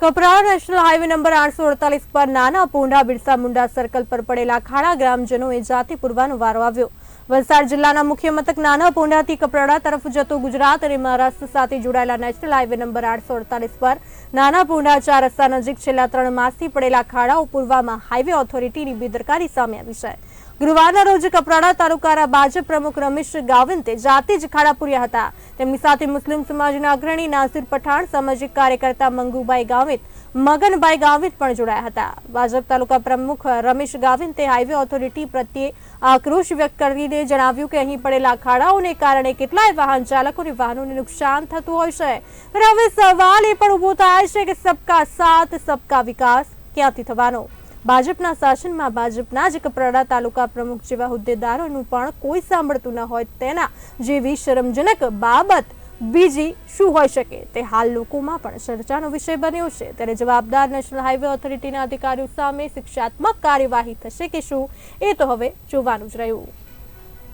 કપરાળ national highway number આઠસો અડતાલીસ પર નાના પોંડા બિરસા મુંડા સર્કલ પર પડેલા ખાડા ગ્રામજનોએ જાતિ પૂરવાનો વારો આવ્યો. વલસાડ જિલ્લાના મુખ્ય મથક નાના પોંડાથી કપરાડા તરફ જતો ગુજરાત અને મહારાષ્ટ્ર સાથે જોડાયેલા નેશનલ હાઈવે નંબર આઠસો પર નાના પોંડા ચાર રસ્તા નજીક છેલ્લા ત્રણ માસથી પડેલા ખાડાઓ પૂરવામાં હાઈવે ઓથોરિટીની બેદરકારી સામે આવી છે. ગુરુવારના રોજ કપરાડા તાલુકાના ભાજપ પ્રમુખ રમેશ ગાવિંતે જાતે જ ખાડા પૂર્યા હતા. તેમની સાથે મુસ્લિમ સમાજના અગ્રણી નાસિર પઠાણ, સામાજિક કાર્યકર્તા મંગુભાઈ ગાવિત, મગનભાઈ ગાવિત પણ જોડાયા હતા. ભાજપ તાલુકા પ્રમુખ રમેશ ગાવિંતે હાઈવે ઓથોરિટી પ્રત્યે આક્રોશ વ્યક્ત કરીને જણાવ્યું કે અહીં પડેલા ખાડાઓને કારણે કેટલાય વાહન ચાલકોને વાહનોને નુકસાન થતું હોય છે. હવે સવાલ એ પણ ઊભો થાય છે કે સબકા સાથ, સબકા વિકાસ ક્યાંથી થવાનો? ભાજપના શાસનમાં ભાજપના જ કપરાડા તાલુકા પ્રમુખ જેવા હોદ્દેદારોનું પણ કોઈ સાંભળતું ન હોય તેના જેવી શરમજનક બાબત બીજી શું હોઈ શકે? તે હાલ લોકોમાં પણ ચર્ચાનો વિષય બન્યો છે. ત્યારે જવાબદાર નેશનલ હાઈવે ઓથોરિટીના અધિકારીઓ સામે શિક્ષાત્મક કાર્યવાહી થશે કે શું એ તો હવે જોવાનું જ રહ્યું.